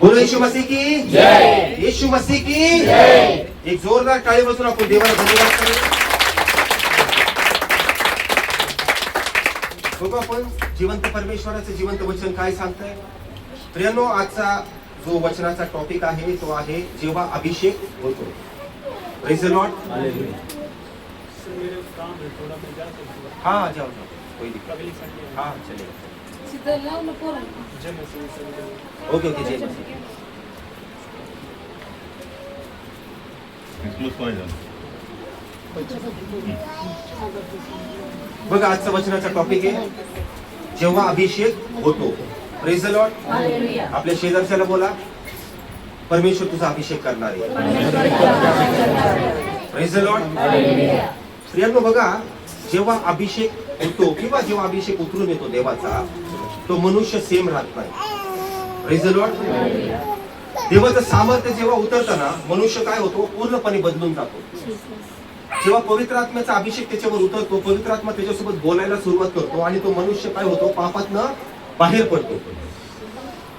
बोलो यीशु मसीह की जय। यीशु मसीह की जय। एक जोरदार टाळी बसून आपण देवाला धन्यवाद करूया. बघू आपण जिवंत परमेश्वराचं जिवंत वचन काय सांगतंय? प्रियानो आजचा जो वचनाचा टॉपिक आहे तो आहे जेव्हा अभिषेक होतो. The Lord. हाँ जाओ जाओ कोई दिक्कत नहीं हाँ चलेगा. ओके ओके जय point. बघा आजचा वचनाचा टॉपिक आहे जेव्हा अभिषेक होतो प्रेझ लॉर्ड हालेलुया. आपल्या शेजारच्याला बोला परमेश्वर तुझा अभिषेक करणार आहे प्रेझ लॉर्ड हालेलुया. प्रियांनो बघा जेव्हा अभिषेक होतो किंवा जेव्हा अभिषेक उतरून येतो देवाचा तो मनुष्य सेम राहत नाही. देवाचं सामर्थ्य जेव्हा उतरतं ना मनुष्य काय होतो? पूर्णपणे बदलून जातो. जेव्हा पवित्र आत्म्याचा अभिषेक त्याच्यावर उतरतो पवित्र आत्मा त्याच्यासोबत बोलायला सुरुवात करतो आणि तो मनुष्य काय होतो? पापातनं बाहेर पडतो.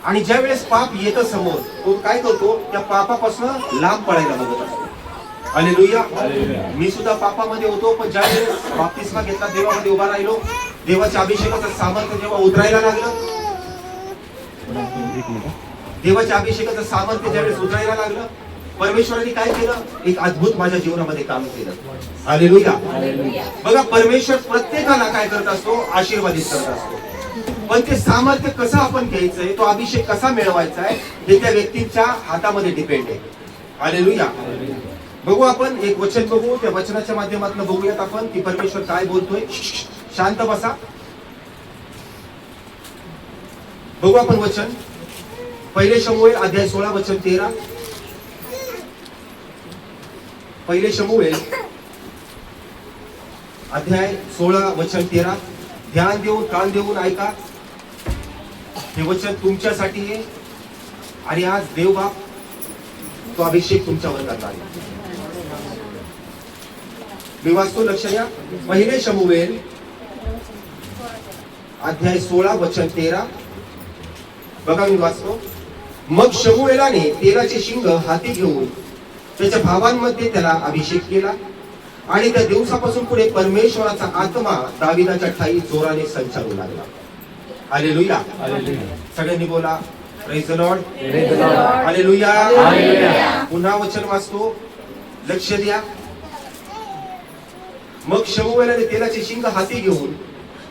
आणि ज्या वेळेस पाप येतं समोर तो काय करतो? त्या पापापासून लांब पडायला बघत असतो. हालेलुया मी सुद्धा पापामध्ये होतो पण ज्या वेळेस बाप्तिस्मा घेतला देवामध्ये उभा राहिलो देवाच्या अभिषेकाचं सामर्थ्य जेव्हा उतरायला लागलं? देवाच्या अभिषेकाचं सामर्थ्य ज्यावेळेस उतरायला लागलं परमेश्वराने काय केलं? एक अद्भुत माझ्या जीवनामध्ये काम केलं. हालेलुया. हालेलुया. बघा परमेश्वर प्रत्येकाला काय करत असतो? आशीर्वादित करत असतो. पण ते सामर्थ्य कसं आपण घ्यायचंय? तो अभिषेक कसा मिळवायचा आहे? हे त्या व्यक्तीच्या हातामध्ये डिपेंड आहे. हालेलुया. बघू आपण एक वचन बघू त्या वचनाच्या माध्यमातून बघूयात आपण की परमेश्वर काय बोलतोय. शांत बसा. बघू आपण वचन. पहिले शमुएल अध्याय सोळा वचन तेरा. पहिले शमुएल अध्याय सोळा वचन तेरा. ध्यान देऊन कान देऊन ऐका. हे वचन तुमच्यासाठी आहे. आणि आज देवबाप तो अभिषेक तुमच्यावर करणार आहे. मी वाचतो लक्ष द्या. पहिले शमुवेल. अध्याय सोळा वचन तेरा. बघा मी वाचतो मग शमुएलाने तेराचे शिंग हाती घेऊन त्याच्या भावांमध्ये त्याला अभिषेक केला. आणि त्या दिवसापासून पुढे परमेश्वराचा आत्मा दाविदाच्या ठाई जोराने संचारू लागला. हालेलुया सगळ्यांनी बोला लॉर्ड हालेलुया पुन्हा वचन वाचतो. लक्ष द्या. मग शमुवेलाने तेलाचे शिंग हाती घेऊन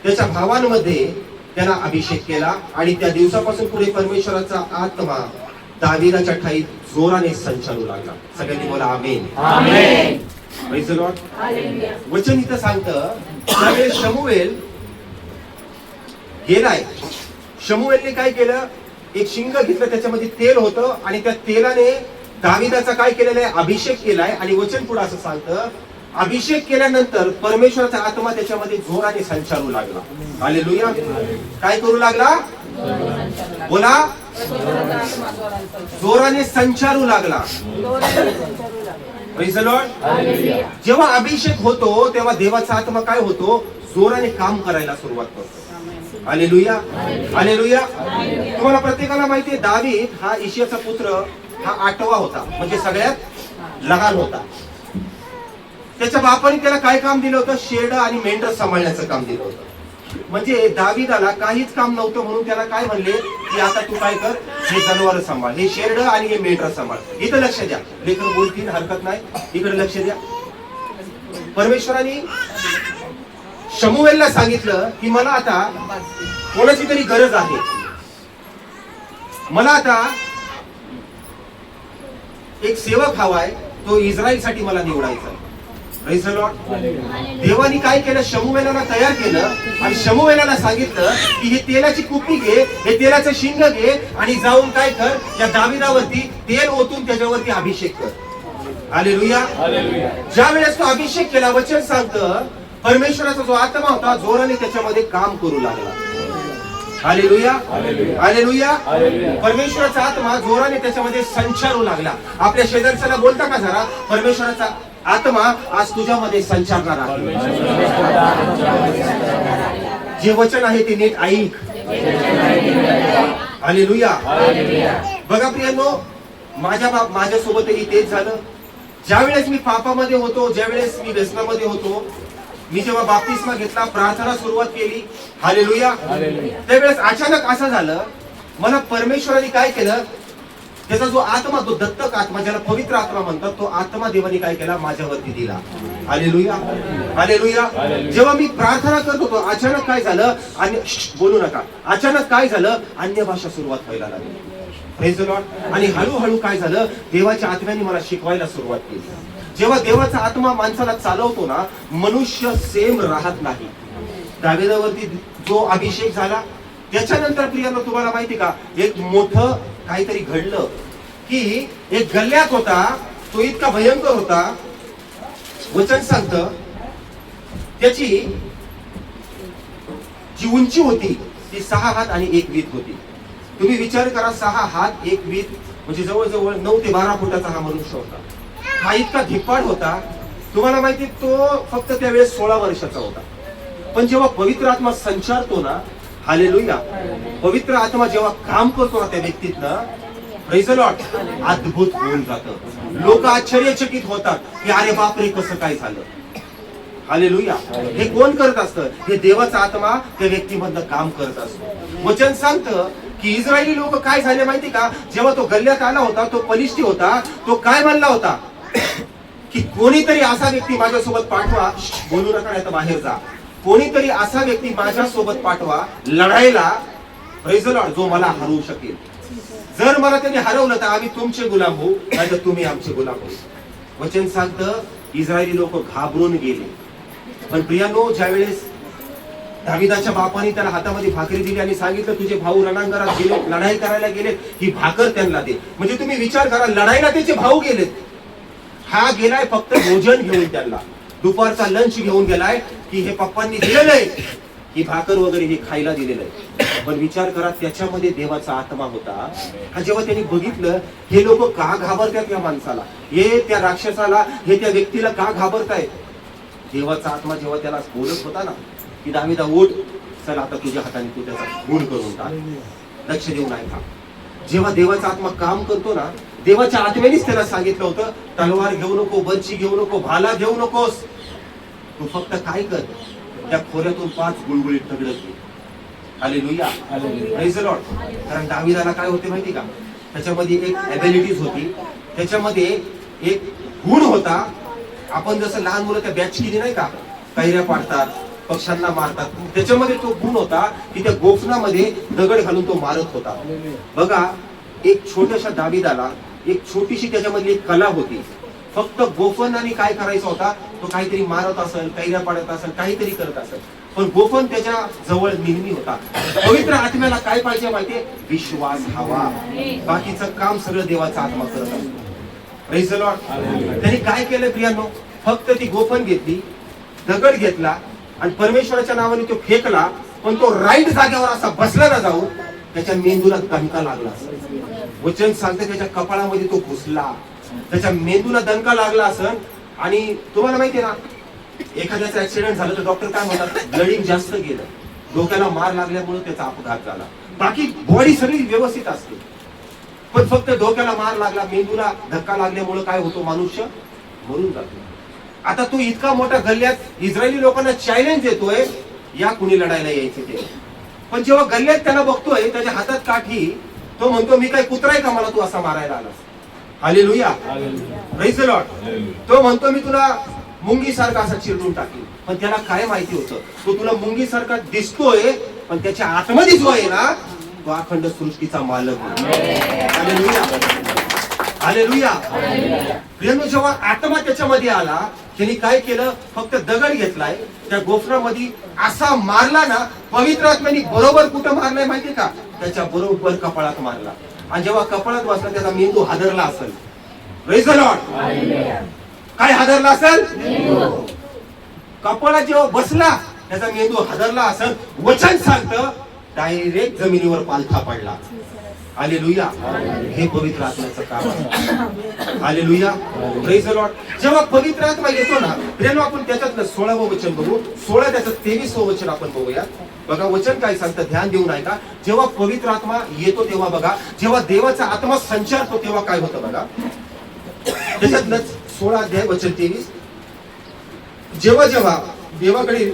त्याच्या भावांमध्ये त्याला अभिषेक केला आणि त्या दिवसापासून पुढे परमेश्वराचा आत्मा दाविदाच्या ठाई जोराने संचारू लागला. सगळ्यांनी बोला आमेन. वचन इथं सांगतं त्यावेळेस शमुवेल गेलाय. शमुवेलने काय केलं? एक शिंग घेतलं त्याच्यामध्ये तेल होतं आणि त्या तेलाने दाविदाचा काय केलेला आहे? अभिषेक केलाय. आणि वचन पुढे असं सांगतं अभिषेक केल्यानंतर परमेश्वराचा आत्मा त्याच्यामध्ये जोराने संचारू लागला. हालेलुया. काय करू लागला? बोला. जोराने संचारू लागला. जेव्हा अभिषेक होतो तेव्हा देवाचा आत्मा काय होतो? जोराने काम करायला सुरुवात करतो. हालेलुया. हालेलुया. तुम्हाला प्रत्येकाला माहितीये दावीद हा ईशियाचा पुत्र हा आठवा होता. म्हणजे सगळ्यात लहान होता. त्याच्या बापाने त्याला काय काम दिलं होतं? शेड आणि मेंढर सांभाळण्याचं काम दिलं होतं. म्हणजे दाविदाला काहीच काम नव्हतं म्हणून त्याला काय म्हणले? की आता तू काय कर? हे जनावर सांभाळ हे शेरड आणि हे मेंढर सांभाळ. इथं लक्ष द्या. लेकर बोलतील हरकत नाही. इकडे लक्ष द्या. परमेश्वराने शमुवेलला सांगितलं की मला आता कोणाची तरी गरज आहे. मला आता एक सेवक हवाय तो इस्रायलसाठी मला निवडायचा देवानी काय केलं? शमुवेलाला तयार केलं आणि शमुवेलाला सांगितलं की हे तेलाची कुपी घे हे तेलाचं शिंग घे आणि जाऊन काय कर या दाविदावरती तेल ओतून त्याच्यावरती अभिषेक कर. आले ज्या वेळेस तो अभिषेक केला वचन सांगतं परमेश्वराचा जो आत्मा होता जोराने त्याच्यामध्ये काम करू लागला. हालेलुया हालेलुया परमेश्वराचा आत्मा जोराने त्याच्यामध्ये संचारू लागला. आपल्या शेजारच्याला बोलता का जरा? परमेश्वराचा आत्मा आज तुझ्यामध्ये संचारणार आहे. जे वचन आहे ते नीट ऐक. हालेलुया. हालेलुया. बघा प्रियांनो माझ्या बाप माझ्यासोबतही तेच झालं. ज्यावेळेस मी पापामध्ये होतो ज्यावेळेस मी व्यसनामध्ये होतो मी जेव्हा बाप्तिस्मा घेतला प्रार्थना सुरुवात केली. हालेलुया. त्यावेळेस अचानक असं झालं मला परमेश्वराने काय केलं? त्याचा जो आत्मा जो दत्तक आत्मा ज्याला पवित्र आत्मा म्हणतात तो आत्मा देवाने काय केला? माझ्यावरती दिला. हालेलुया. हालेलुया. जेव्हा मी प्रार्थना करत होतो अचानक काय झालं? आणि बोलू नका. अचानक काय झालं? अन्य भाषा सुरुवात व्हायला लागली. आणि हळूहळू काय झालं? देवाच्या आत्म्याने मला शिकवायला सुरुवात केली. जेव्हा देवाचा आत्मा माणसाला चालवतो ना मनुष्य सेम राहत नाही. दावेदावरती जो अभिषेक झाला त्याच्यानंतर प्रियांनो तुम्हाला माहिती का? एक मोठं काहीतरी घडलं की एक गल्ल्यात होता तो इतका भयंकर होता. वचन सांगत त्याची जी उंची होती ती सहा हात आणि एक वीत होती. तुम्ही विचार करा सहा हात एक वीत म्हणजे जवळजवळ नऊ ते बारा फुटाचा हा मनुष्य होता. हा इतका धिप्पाड होता तुम्हाला माहिती तो फक्त त्यावेळेस सोळा वर्षाचा होता. पण जेव्हा पवित्र आत्मा संचारतो ना हालेलुया पवित्र आत्मा जेव्हा काम करतो ना त्या व्यक्तीतनं praise अद्भुत होऊन जातं. लोक आश्चर्यचकित होतात की अरे बापरे कसं काय झालं? हालेलुया हे कोण करत असतं? हे देवाचा आत्मा त्या व्यक्तीमधनं काम करत असतो. वचन सांगतं की इस्रायली लोक काय झाले माहिती का? जेव्हा तो गल्ल्यात आला होता तो पलिष्टी होता तो काय म्हणला होता? की कोणीतरी असा व्यक्ती माझ्यासोबत पाठवा बोलू नका नाही तर बाहेर जा. कोणीतरी असा व्यक्ती माझ्या सोबत पाठवा लढायला जो मला हरवू शकेल. जर मला त्यांनी हरवलं तर आम्ही तुमचे गुलाम होऊ नाही तर तुम्ही आमचे गुलाम होऊ. वचन सांगतं इस्रायली लोक घाबरून गेले. पण प्रियानो ज्यावेळेस दाविदाच्या बापाने त्याला हातामध्ये भाकरी दिली आणि सांगितलं तुझे भाऊ रणांगणात गेले लढाई करायला गेले ही भाकर त्यांना दे. म्हणजे तुम्ही विचार करा लढाईला त्याचे भाऊ गेलेत. हा गेलाय फक्त भोजन घेऊन त्यांना. दुपारचा लंच घेऊन गेलाय की हे पप्पांनी दिलेलं आहे. ही भाकर वगैरे हे खायला दिलेलं आहे. पण विचार करा त्याच्यामध्ये देवाचा आत्मा होता. हा जेव्हा त्यांनी बघितलं हे लोक का घाबरतात या माणसाला? हे त्या राक्षसाला हे त्या व्यक्तीला का घाबरतायत? देवाचा आत्मा जेव्हा त्याला बोलत होता ना की दाविदा ओढ चल आता तुझ्या हाताने तू त्याचा गुण करून टाक. लक्ष देऊन ऐका. जेव्हा देवाचा आत्मा काम करतो ना देवाच्या आत्म्यानेच त्याला सांगितलं होतं तलवार घेऊ नको बंची घेऊ नको भाला घेऊ नकोस. तू फक्त काय कर? त्या खोऱ्यातून पाच गुळगुळीत हालेलुया Praise the Lord. कारण दाविदाला काय होते माहिती का? त्याच्यामध्ये एक ऍबिलिटीज होती. त्याच्यामध्ये एक गुण होता. आपण जसं लहान मुलं त्या बॅच केली नाही का? कैऱ्या पाडतात पक्ष्यांना मारतात. त्याच्यामध्ये तो गुण होता की त्या गोफणामध्ये दगड घालून तो मारत होता. बघा एक छोट्याशा दाविदाला एक छोटीशी त्याच्यामधली एक कला होती. फक्त गोफनाने काय करायचा होता तो काहीतरी मारत असेल कैऱ्या पाडत असेल काहीतरी करत असेल. पण गोफन त्याच्याजवळ नेहमी होता. पवित्र आत्म्याला काय पाहिजे माहितीये? विश्वास हवा. बाकीचं काम सगळं देवाचा आत्मा करत असतो. त्यांनी काय केलं प्रियांनो? फक्त ती गोफन घेतली दगड घेतला आणि परमेश्वराच्या नावाने तो फेकला पण तो राईट जागेवर असा बसला ना जाऊन त्याच्या मेंदूला दणका लागला. वचन सांगते त्याच्या कपाळामध्ये तो घुसला. त्याच्या मेंदूला दणका लागला असन आणि तुम्हाला माहितीये ना एखाद्याचा ऍक्सिडेंट झालं तर डॉक्टर काय म्हणतात? ब्लडिंग जास्त गेलं. डोक्याला मार लागल्यामुळे त्याचा अपघात झाला. बाकी बॉडी सगळी व्यवस्थित असते. पण फक्त डोक्याला मार लागला मेंदूला धक्का लागल्यामुळे काय होतो मनुष्य? मरून जातो. आता तो इतका मोठा गल्ल्यात इस्रायली लोकांना चॅलेंज देतोय या कुणी लढायला यायचे ते. पण जेव्हा गल्ल्यात त्याला बघतोय त्याच्या हातात काठी तो म्हणतो मी काय कुत्राय का मला तू असा मारायला आलास? Hallelujah Praise the Lord. तो म्हणतो मी तुला मुंगी सारखा असा चिरडून टाकेल पण त्याला काय माहिती होतं? तो तुला मुंगी सारखा दिसतोय पण त्याच्या आतमध्ये जो आहे ना तो अखंड सृष्टीचा मालक हालेलुया प्रियांनो जेव्हा आत्मा त्याच्यामध्ये आला त्यांनी काय केलं? फक्त दगड घेतलाय. त्या गोफरामध्ये असा मारला ना पवित्र आत्म्याने बरोबर कुठं मारलाय माहितीये का? त्याच्या बरोबर कपाळात मारला. आणि जेव्हा कपाळात बसला त्याचा मेंदू हादरला असेल. काय हादरला असेल? कपाळात जेव्हा बसला त्याचा मेंदू हादरला असेल. वचन सांगतं डायरेक्ट जमिनीवर पालथा पडला. हालेलुया. हे पवित्र आत्म्याचं काम आहे. प्रेज लॉर्ड जेव्हा पवित्र आत्मा येतो ना प्रेम आपण त्याच्यातलं सोळावं वचन बघू. सोळा त्याचं तेवीसवं वचन आपण बघूया. बघा वचन काय सांगतं? ध्यान देऊन ऐका. जेव्हा पवित्र आत्मा येतो तेव्हा बघा. जेव्हा देवाचा आत्मा संचारतो तेव्हा काय होतं बघा? त्याच्यातलं सोळा अध्याय वचन तेवीस. जेव्हा जेव्हा देवाकडे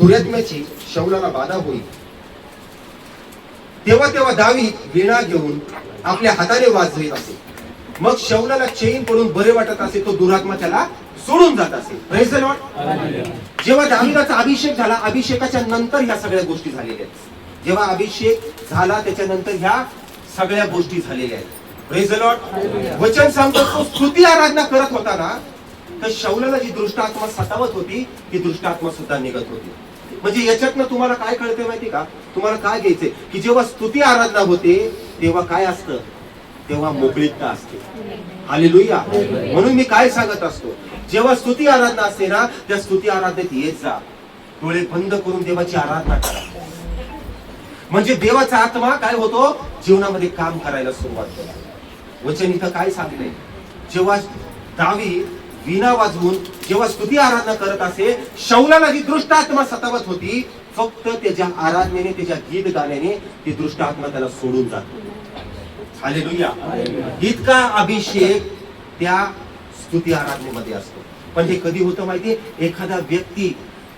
दुरात्म्याची शौलाला बाधा होईल तेव्हा तेव्हा दावी वीणा घेऊन आपल्या हाताने वाजवीत असे. मग शौलाला चैन पडून बरे वाटत असे तो दुरात्मा त्याला सोडून जात असे. जेव्हा दाविदाचा अभिषेक झाला अभिषेकाच्या नंतर ह्या सगळ्या गोष्टी झालेल्या आहेत. जेव्हा अभिषेक झाला त्याच्यानंतर ह्या सगळ्या गोष्टी झालेल्या आहेत. वचन सांगतो तो स्तुती आराधना करत होता ना तर शौलाला जी दृष्ट आत्मा सतावत होती ती दृष्ट आत्मा सुद्धा निघत होती. म्हणजे याच्यातनं तुम्हाला काय कळते माहिती का? तुम्हाला काय घ्यायचंय? की जेव्हा स्तुती आराधना होते तेव्हा काय असतं? तेव्हा मोकळीकता असते. हालेलुया म्हणून मी काय सांगत असतो? जेव्हा स्तुती आराधना असते ना त्या स्तुती आराधनेत येत जा. डोळे बंद करून देवाची आराधना करा. म्हणजे देवाचा आत्मा काय होतो? जीवनामध्ये काम करायला सुरुवात वचन इथं काय सांगले जेव्हा दावी वीणा वाजवून जेव्हा स्तुती आराधना करत असे शौलाला जी दृष्ट आत्मा सतावत होती फक्त त्याच्या आराधनेने त्याच्या गीत गाण्याने ती दृष्ट आत्मा त्याला सोडून जातो हालेलुया. इतका अभिषेक त्या स्तुती आराधनेमध्ये असतो. पण हे कधी होतं माहितीये? एखादा व्यक्ती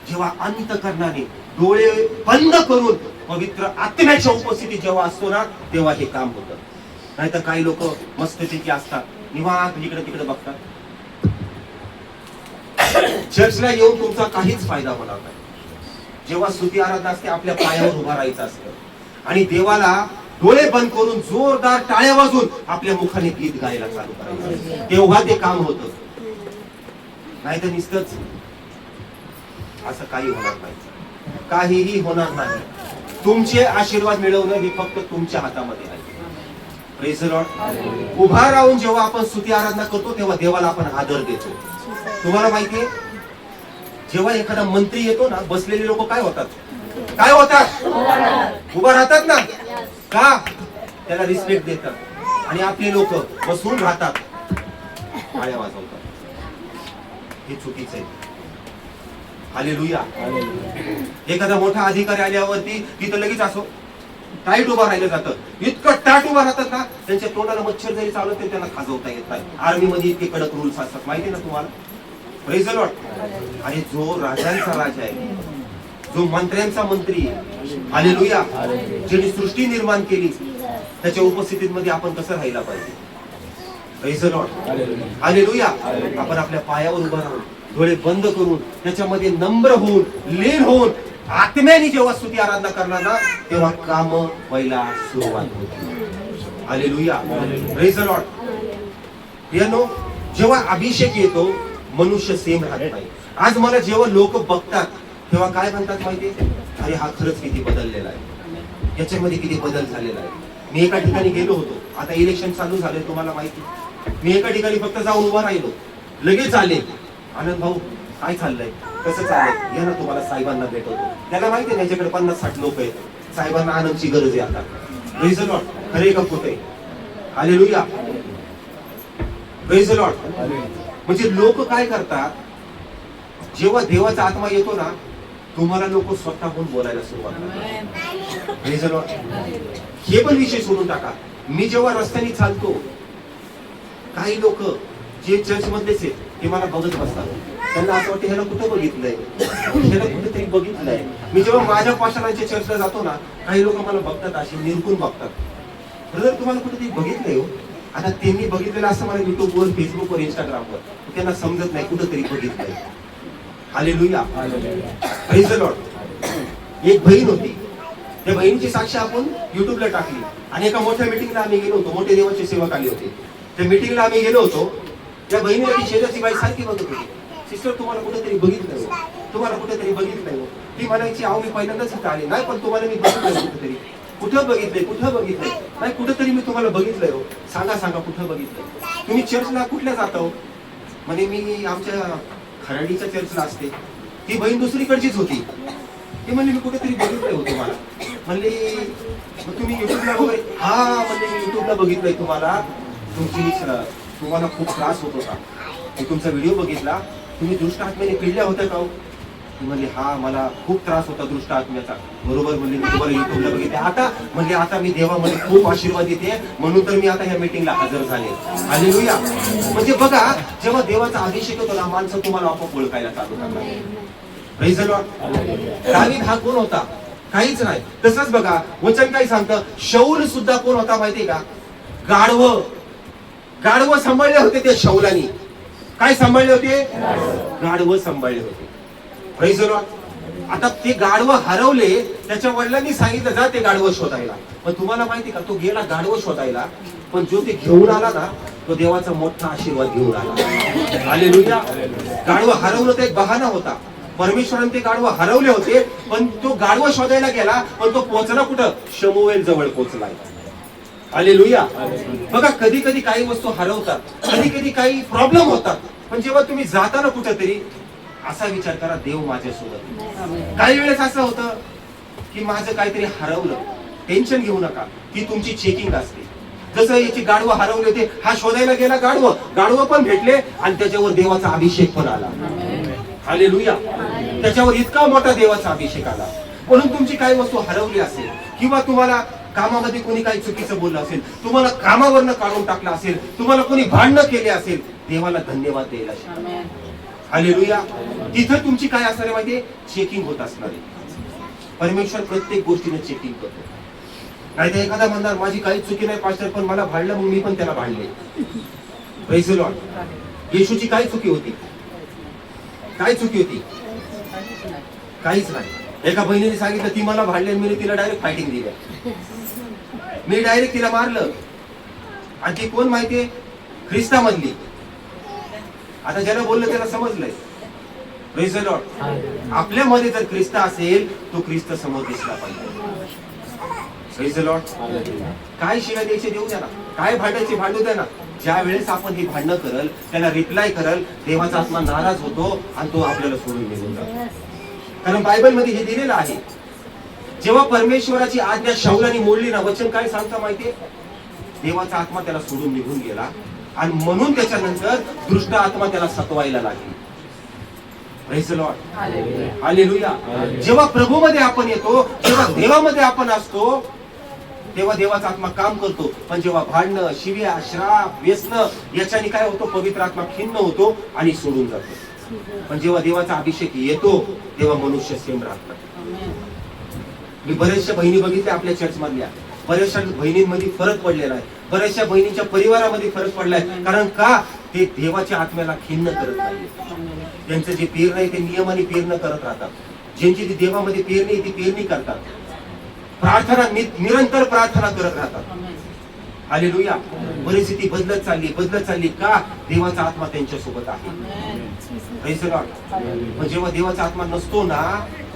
जेव्हा अंतकरणाने डोळे बंद करून पवित्र आत्म्याच्या उपस्थिती जेव्हा असतो ना तेव्हा हे काम होतं. नाहीतर काही लोक मस्तपैकी असतात. निवांत इकडे तिकडे बघतात. चर्चला येऊन तुमचा काहीच फायदा होणार नाही. जेव्हा स्तुती आराधना असते आपल्या पायावर उभा राहायचं असतं. आणि देवाला डोळे बंद करून जोरदार टाळ्या वाजून आपल्या मुखाने गीत गायला चालू करायचं तेव्हा ते काम होत. नाही तर नुसतंच. असं काही होणार नाही. काहीही होणार नाही. तुमचे आशीर्वाद मिळवणं हे फक्त तुमच्या हातामध्ये आहे उभा राहून जेव्हा आपण स्तुती आराधना करतो तेव्हा देवाला आपण आदर देतो. तुम्हाला माहितीये जेव्हा एखादा मंत्री येतो ना बसलेले लोक काय होतात? काय होतात? उभा राहतात ना? का? त्याला रिस्पेक्ट देतात. आणि आपले लोक बसून राहतात. टाळ्या वाजवतात. हे चुकीचं आहे. हालेलुया. एखादा मोठा अधिकारी आल्यावरती तिथं लगेच असो टाईट उभं राहिलं जातं. इतकं टाट उभा राहतात का त्यांच्या तोंडाला मच्छर जरी चालत तरी त्यांना खाजवता येत नाही. आर्मीमध्ये इतके कडक रूल्स असतात. माहिती ना तुम्हाला? Praise the आणि जो राजांचा राजा आहे जो मंत्र्यांचा मंत्री हालेलुया ज्यांनी सृष्टी निर्माण केली त्याच्या उपस्थितीमध्ये आपण कसं राहिला पाहिजे? आले लुया आपण आपल्या पायावर उभा राहून डोळे बंद करून त्याच्यामध्ये नम्र होऊन लीन होऊन आत्म्याने जेव्हा स्तुती आराधना करणार ना तेव्हा काम व्हायला सुरुवात होती. आले लुया नो जेव्हा अभिषेक येतो मनुष्य सेम राहत नाही. आज मला जेव्हा लोक बघतात तेव्हा काय म्हणतात माहितीये? अरे हा खरंच किती बदललेला आहे. याच्यामध्ये किती बदल झालेला आहे. मी एका ठिकाणी गेलो होतो. आता इलेक्शन चालू झाले तुम्हाला माहिती. मी एका ठिकाणी फक्त जाऊन उभा राहिलो. लगेच आले. आनंद भाऊ काय चाललंय? कसं चाललंय? या ना तुम्हाला साहेबांना भेटवतो. त्याला माहिती आहे याच्याकडे पन्नास साठ लोक आहेत. साहेबांना आनंदची गरज आहे आता. रिझन लॉट खरे का खोटे? आले लुया the लॉट म्हणजे लोक काय करतात? जेव्हा देवाचा आत्मा येतो ना तुम्हाला लोक स्वतःहून बोलायला सुरुवात करतात. हे पण विषय सोडून टाका. मी जेव्हा रस्त्याने चालतो काही लोक जे चर्च मधलेच आहेत ते मला बघत बसतात. त्यांना असं वाटतं ह्याला कुठं बघितलंय? ह्याला कुठेतरी बघितलंय? मी जेव्हा माझ्या पाषाणाच्या चर्चला जातो ना काही लोक मला बघतात असे निरकून बघतात. ब्रदर तुम्हाला कुठेतरी बघितलंय हो. आता त्यांनी बघितलेलं असं मला युट्यूबवर फेसबुकवर इंस्टाग्रामवर त्यांना समजत नाही कुठंतरी बघितलंय. आले लुया एक बहीण होती. त्या बहिणीची साक्ष आपण युट्यूबला टाकली. आणि एका मोठ्या मिटिंगला आम्ही गेलो होतो. मोठे देवाचे सेवक आले होते. त्या मिटिंगला आम्ही गेलो होतो. त्या बहिणीला ती शेजारची बाई सारखी बघत होती. सिस्टर तुम्हाला कुठेतरी बघितलं हो. तुम्हाला कुठेतरी बघितलं हो. ती म्हणायची अहो मी पहिल्यांदाच इथं आले. नाही पण तुम्हाला मी बघितलंय कुठेतरी. कुठं बघितलंय? कुठं बघितलंय? नाही कुठेतरी मी तुम्हाला बघितलंय हो. सांगा सांगा कुठं बघितलंय? तुम्ही चर्चला कुठल्या जाता हो? म्हणे मी आमच्या खराडीच्या चर्चला असते. ती बहीण दुसरीकडचीच होती. ती म्हणजे मी कुठेतरी बघितलंय हो तुम्हाला. म्हणले मग तुम्ही युट्यूबला वगैरे हा म्हणले मी युट्यूबला बघितलंय तुम्हाला. तुमची तुम्हाला खूप त्रास होत होता. मी तुमचा व्हिडिओ बघितला. तुम्ही दृष्ट आत्म्याने पिडल्या होत्या का म्हणजे ती म्हणली हा मला खूप त्रास होता दृष्ट आत्म्याचा. बरोबर म्हणली मी तुम्हाला युट्यूबला बघितले. आता म्हणजे आता मी देवामध्ये खूप आशीर्वाद देते म्हणून तर मी आता ह्या मीटिंगला हजर झाले. हालेलुया. म्हणजे बघा जेव्हा देवाचा आदेश येतो ना माणसं तुम्हाला आपोआप ओळखायला चालू करणार दावीद हा कोण होता? काहीच नाही. तसंच बघा वचन काही सांगतं? शौल सुद्धा कोण होता माहितीये का? गाढव. गाढव सांभाळले होते ते शौलानी. काय सांभाळले होते? गाढव सांभाळले होते. आता ते गाढव हरवले त्याच्या वडिलांनी सांगितलं जा ते गाढव शोधायला. पण तुम्हाला माहिती का तो गेला गाढव शोधायला पण जो ते घेऊन आला ना तो देवाचा मोठा आशीर्वाद घेऊन आला. आले गाढव हरवलं तर एक बहाना होता. परमेश्वराने ते गाढव हरवले होते पण तो गाढव शोधायला गेला पण तो पोहोचला कुठं? शमुवेल जवळ पोहोचलाय. आले बघा कधी कधी काही वस्तू हरवतात कधी कधी काही प्रॉब्लेम होतात पण जेव्हा तुम्ही जाताना कुठेतरी असा विचार करा देव माझ्यासोबत. काही वेळेस असं होतं की माझं काहीतरी हरवलं टेन्शन घेऊ नका ती तुमची चेकिंग असते. जसं याची गाडवं हरवले होते हा शोधायला गेला गाडवं गाडवं पण भेटले आणि त्याच्यावर देवाचा अभिषेक पण आला. आले त्याच्यावर इतका मोठा देवाचा अभिषेक आला. म्हणून तुमची काही वस्तू हरवली असेल किंवा तुम्हाला कामामध्ये कोणी काही चुकीचं बोललं असेल तुम्हाला कामावरनं काढून टाकलं असेल तुम्हाला कोणी भांडणं केले असेल देवाला धन्यवाद द्यायला. हालेलुया तिथं तुमची काय असणार आहे माहितीये चेकिंग होत असणार आहे. परमेश्वर प्रत्येक गोष्टीने चेकिंग करतो. नाही तर एखादा म्हणणार माझी काही चुकी नाही पास्टर पण मला भांडलं मग मी पण त्याला भांडले. येशूची काय चुकी होती? काय चुकी होती? काहीच नाही. एका बहिणीने सांगितलं ती मला भांडली मी तिला डायरेक्ट फायटिंग दिलं. मी डायरेक्ट तिला मारलं. आणि ती कोण माहितीये? ख्रिस्तामधली. आता ज्याला बोललं त्याला समजलंय. Lord. आपल्यामध्ये जर ख्रिस्त असेल तो ख्रिस्त समोर दिसला पाहिजे. काय शिव्या द्यायचे देऊ द्या ना काय भांडायचे भांडू द्या ना ज्या वेळेस आपण ही भांडणं करल त्याला रिप्लाय करल देवाचा आत्मा नाराज होतो आणि तो आपल्याला सोडून निघून जातो. कारण बायबलमध्ये हे दिलेलं आहे जेव्हा परमेश्वराची आज्ञा शौलानी मोडली ना वचन काय सांगता माहितीये? देवाचा आत्मा त्याला सोडून निघून गेला. आणि म्हणून त्याच्यानंतर दृष्ट आत्मा त्याला सतवायला लागली. जेव्हा प्रभूमध्ये आपण येतो जेव्हा देवामध्ये आपण असतो तेव्हा देवाचा आत्मा काम करतो. पण जेव्हा भांडणं शिव्या श्राप व्यसन याच्याने काय होतो? पवित्र आत्मा खिन्न होतो आणि सोडून जातो. पण जेव्हा देवाचा अभिषेक येतो तेव्हा मनुष्य सेम राहत नाही मी बऱ्याचशा बहिणी बघितल्या आपल्या चर्च मधल्या बऱ्याचशा बहिणींमध्ये फरक पडलेला आहे. बऱ्याचशा बहिणींच्या परिवारामध्ये फरक पडलाय. कारण का? ते देवाच्या आत्म्याला खिन्न करत नाही त्यांचं जे पेरणं आहे ते नियमाने पेरणं करत राहतात. ज्यांची ती देवामध्ये पेरणी आहे ती पेरणी करतात. प्रार्थना निरंतर प्रार्थना करत राहतात. हालेलुया. परिस्थिती बदलत चालली बदलत चालली का? देवाचा आत्मा त्यांच्यासोबत आहे जेव्हा देवाचा आत्मा नसतो ना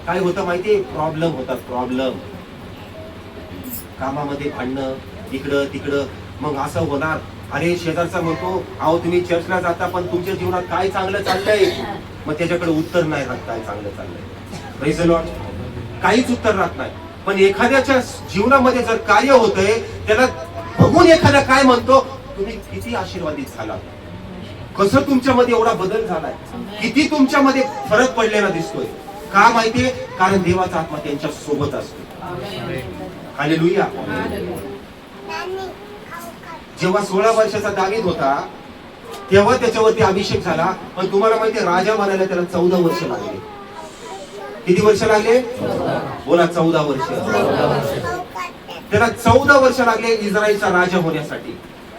काय होतं माहितीये? प्रॉब्लेम होतात प्रॉब्लेम. कामामध्ये भांडणं इकडं तिकडं. मग असं होणार. अरे शेजारचा म्हणतो अहो तुम्ही चर्चला जाता पण तुमच्या जीवनात काय चांगलं चाललंय? मग त्याच्याकडे उत्तर नाही राहत काय चांगलं चाललंय. Praise काहीच उत्तर राहत नाही. पण एखाद्याच्या जीवनामध्ये जर कार्य होतंय त्याला बघून एखादा काय म्हणतो तुम्ही किती आशीर्वादित झाला कसं तुमच्यामध्ये एवढा बदल झालाय? किती तुमच्यामध्ये फरक पडलेला दिसतोय? का माहितीये कारण देवाचा आत्मा त्यांच्यासोबत असतो. हालेलुया. जेव्हा सोळा वर्षाचा दावीद होता तेव्हा त्याच्यावरती अभिषेक झाला. पण तुम्हाला माहितीये राजा म्हणायला त्याला चौदा वर्ष लागले. किती वर्ष लागले? बोला चौदा वर्ष. त्याला चौदा वर्ष लागले इस्रायलचा राजा होण्यासाठी.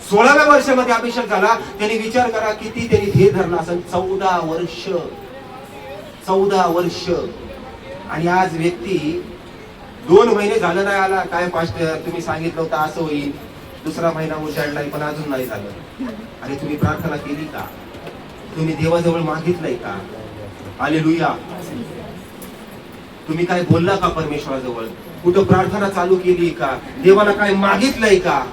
सोळाव्या वर्षामध्ये अभिषेक झाला. त्यांनी विचार करा किती त्यांनी हे धरला असेल? चौदा वर्ष. चौदा वर्ष. आणि आज व्यक्ती दोन महिने झालं नाही आला. काय पास्टर तुम्ही सांगितलं होतं असं होईल. दुसरा महिना उजाडलाय पण अजून नाही झालं. आणि तुम्ही प्रार्थना केली का? तुम्ही देवाजवळ मागितलंय का? आले तुम्ही काय बोलला का परमेश्वराजवळ? कुठं प्रार्थना चालू केली का? देवाला काय मागितलंय का?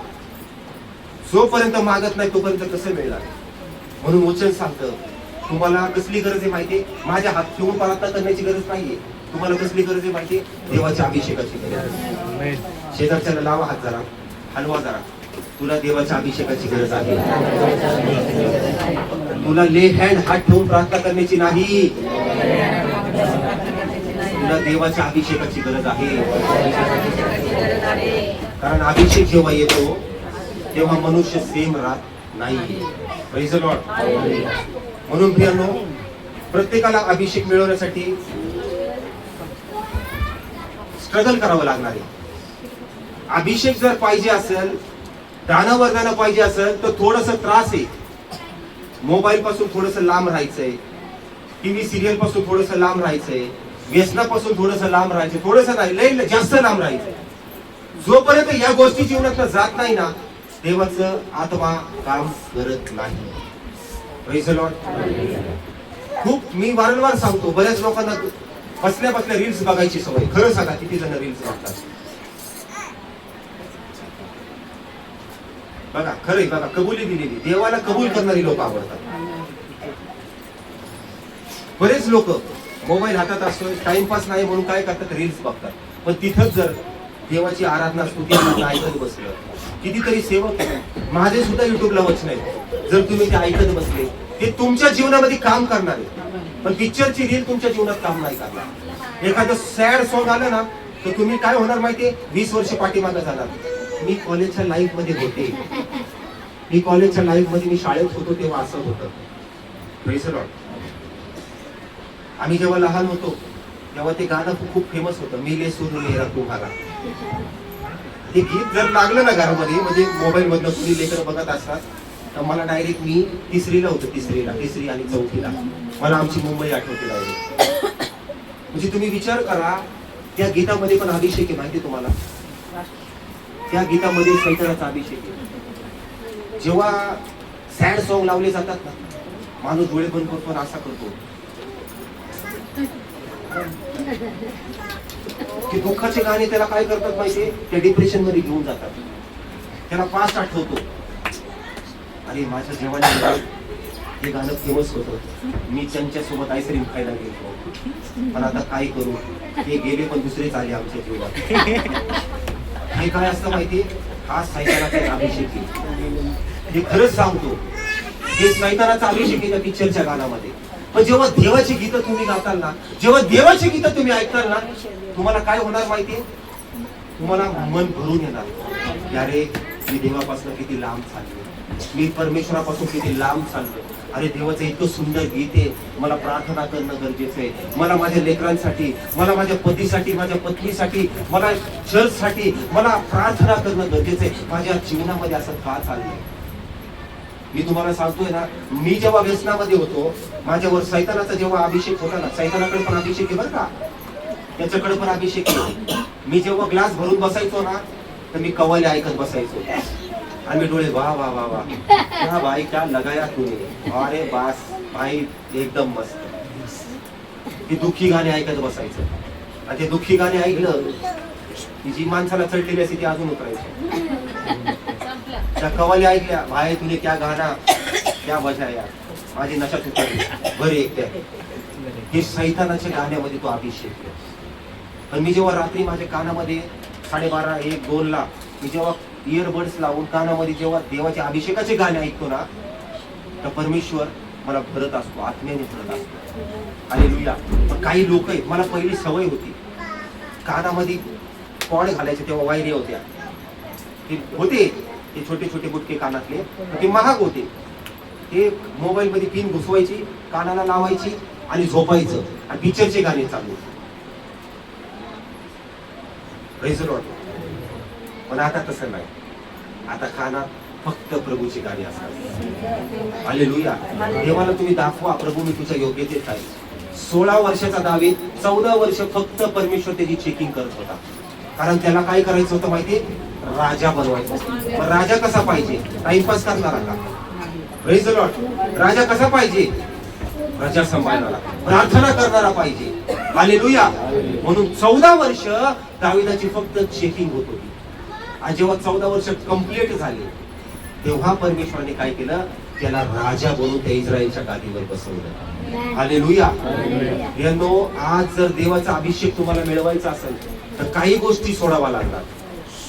जोपर्यंत मागत नाही तोपर्यंत कसं मिळणार? म्हणून वचन सांगतं तुम्हाला कसली गरज आहे माहितीये माझ्या हात ठेवून प्रार्थना करण्याची गरज नाहीये. तुम्हाला कसली गरज आहे माहिती देवाच्या अभिषेकाची गरज. शेजारच्याला लावा हात जरा. हलवा जरा. तुला देवाच्या अभिषेकाची गरज आहे. तुला ले हँड हात ठेवून प्रार्थना करण्याची नाही. तुला देवाच्या अभिषेकाची गरज आहे. कारण अभिषेक जेव्हा येतो तेव्हा मनुष्य सेम राहत नाही. म्हणून प्रियांनो प्रत्येकाला अभिषेक मिळवण्यासाठी स्ट्रगल करावं लागणार आहे. अभिषेक जर पाहिजे असेल दानावर पाहिजे असेल तर थोडस त्रास आहे. मोबाईल पासून थोडस लांब राहायचंय. टीव्ही सिरियलपासून थोडस लांब राहायचंय. व्यसनापासून थोडस लांब राहायचं थोडस नाही लय जास्त लांब राहायचंय. जोपर्यंत या गोष्टी जीवनात जात नाही ना देवाचं आत्मा काम करत नाही. खूप मी वारंवार सांगतो बऱ्याच लोकांना बसल्या बसल्या रील्स बघायची सवय. खरं सांगा किती जण रील्स बघतात? बघा खरंय बघा कबुली दिलेली. देवाला कबूल करणारी लोक आवडतात. बरेच लोक मोबाईल हातात असतो टाइमपास नाही म्हणून काय करतात? रील्स बघतात. पण तिथंच जर देवाची आराधना स्तुती ऐकत बसलं. कितीतरी सेवक माझे सुद्धा युट्यूबला वचन आहेत. जर तुम्ही ते ऐकत बसले ते तुमच्या जीवनामध्ये काम करणार आहे पण पिक्चरची रील तुमच्या जीवनात काम नाही करणार. एखादं सॅड सॉंग आलं ना तर तुम्ही काय होणार माहितीये? वीस वर्ष पाठीमागे जाणार. मी कॉलेजच्या लाईफमध्ये होते. मी कॉलेजच्या लाईफमध्ये मी शाळेत होतो तेव्हा असं होतं. आम्ही जेव्हा लहान होतो तेव्हा ते गाणं खूप- फेमस होतं. मी ले सुरू मेरा तुम्हाला हे गीत जर लागलं ना घरामध्ये म्हणजे मोबाईल मधनं कुणी लेकर बघत असतात तर मला डायरेक्ट मी तिसरीला होतो तिसरीला तिसरी आणि चौथीला. मला आमची मुंबई आठवते डायरेक्ट म्हणजे तुम्ही विचार करा त्या गीतामध्ये पण अभिषेक आहे माहिती तुम्हाला? त्या गीतामध्ये शंकराचा अभिषेक आहे. जेव्हा सॅड सॉंग लावले जातात ना माणूस डोळे बंद करतो असा करतो. की दुःखाचे गाणे त्याला काय करतात माहितीये? त्या डिप्रेशनमध्ये घेऊन जातात. त्याला पास्ट आठवतो. अरे माझ्या जेवणाच्या हे गाणं फेमस होतं मी त्यांच्यासोबत आईस्क्रीम खायला गेलो. पण आता काय करू? हे गेले पण दुसरेच आले आमच्या जीवनात. हे काय असतं माहितीये? हा सैतानाचा अभिषेक हे खरंच सांगतो. हे सैतानाचा अभिषेक आहे त्या पिक्चरच्या गाण्यामध्ये. पण जेव्हा देवाची गीतं तुम्ही गाताल ना जेव्हा देवाची गीतं तुम्ही ऐकताल ना तुम्हाला काय होणार माहितीये तुम्हाला मन भरून येणार. अरे मी देवापासून किती लांब चाललो मी परमेश्वरापासून किती लांब चाललो अरे देवाचं इतकं सुंदर गीत आहे. मला प्रार्थना करणं गरजेचं आहे. मला माझ्या लेकरांसाठी मला माझ्या पतीसाठी माझ्या पत्नीसाठी मला चर्चसाठी मला प्रार्थना करणं गरजेचं आहे. माझ्या जीवनामध्ये असं का चाललंय? मी तुम्हाला सांगतोय ना मी जेव्हा व्यसनामध्ये होतो माझ्यावर सैतानाचा जेव्हा अभिषेक होता ना सैतानाकडे पण अभिषेक आहे बरं का? त्याच्याकडे पण अभिषेक आहे. मी जेव्हा ग्लास भरून बसायचो ना तर मी कवाले ऐकत बसायचो. आणि मी डोळे वा वा वा वा. हा भाई का लगाया तुम्ही अरे बास भाई एकदम मस्त. ती दुःखी गाणे ऐकत बसायचं. आणि ते दुःखी गाणे ऐकलं की जी माणसाला चढलेली असते ती अजून उतरायची. त्या कवाली ऐकल्या बाहेर तुले क्या गाना त्या मजा या. माझी नशा तुटली. बरे एकट्या हे सैतानाच्या गाण्यामध्ये तो अभिषेक पण मी जेव्हा रात्री माझ्या कानामध्ये साडेबारा एक दोनला मी जेव्हा इयरबड्स लावून कानामध्ये जेव्हा देवाच्या अभिषेकाचे गाणे ऐकतो ना तर परमेश्वर मला भरत असतो आत्म्याने भरत असतो. आणि लुया पण काही लोक आहेत मला पहिली सवय होती. कानामध्ये कॉड घालायचे तेव्हा वायरी होत्या. ते होते. ते छोटे छोटे बुटके कानातले. ते महाग होते. ते मोबाईल मध्ये पिन घुसवायची कानाला लावायची आणि झोपायचं. आणि पिक्चरचे गाणे चालू. पण आता तसं नाही. आता कानात फक्त प्रभूची गाणी असतात. लुया देवाला तुम्ही दाखवा प्रभू मी तुझ्या योग्यतेत आहे. सोळा वर्षाचा दावी चौदा वर्ष फक्त परमेश्वर त्याची चेकिंग करत होता. कारण त्याला काय करायचं होतं माहितीये? राजा बनवायचा. राजा कसा पाहिजे? टाइमपास करणारा का? The Lord. राजा कसा पाहिजे? प्रजा सांभाळणारा. प्रार्थना करणारा पाहिजे. हालेलुया म्हणून चौदा वर्ष दाविदाची फक्त चेकिंग होत होती. आणि जेव्हा चौदा वर्ष कंप्लीट झाले तेव्हा परमेश्वराने काय केलं? त्याला राजा बनवून त्या इस्रायलच्या गादीवर बसवलं. हालेलुया यांनो आज जर देवाचा अभिषेक तुम्हाला मिळवायचा असेल तर काही गोष्टी सोडावा लागणार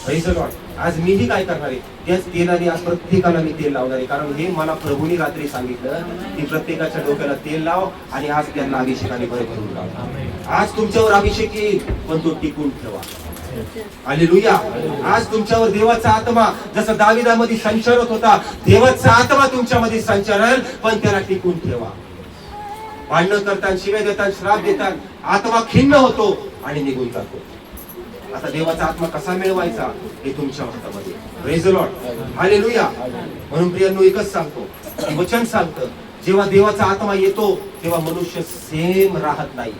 Praise the आज मीही काय करणार आहे? त्याच तेलाने आज प्रत्येकाला मी तेल लावणार आहे. कारण हे मला प्रभूने रात्री सांगितलं की प्रत्येकाच्या डोक्याला तेल लाव आणि आज त्यांना अभिषेकाने भरभरून लाव. आज तुमच्यावर अभिषेक येईल पण तो टिकून ठेवा. हालेलुया आज तुमच्यावर देवाचा आत्मा जसा दाविदामध्ये संचारत होता देवाचा आत्मा तुमच्यामध्ये संचारल पण त्याला टिकून ठेवा. भांडण करतात शिव्या देतात श्राप देतात आत्मा खिन्न होतो आणि निघून जातो. आता देवाचा आत्मा कसा मिळवायचा हे तुमच्या हातामध्ये the Lord. Hallelujah. म्हणून प्रियांनो एकच सांगतो. वचन सांगतं जेव्हा देवाचा आत्मा येतो तेव्हा मनुष्य सेम राहत नाही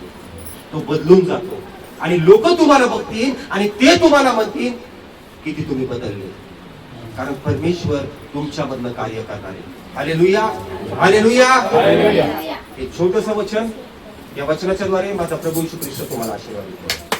तो बदलून जातो. आणि लोक तुम्हाला बघतील आणि ते तुम्हाला म्हणतील किती तुम्ही बदलले. कारण परमेश्वर तुमच्यामधनं कार्य करणार. आहे हालेलुया हालेलुया Hallelujah. हे छोटस वचन या वचनाच्या द्वारे माझा प्रभू यीशू ख्रिस्त तुम्हाला आशीर्वाद देतो.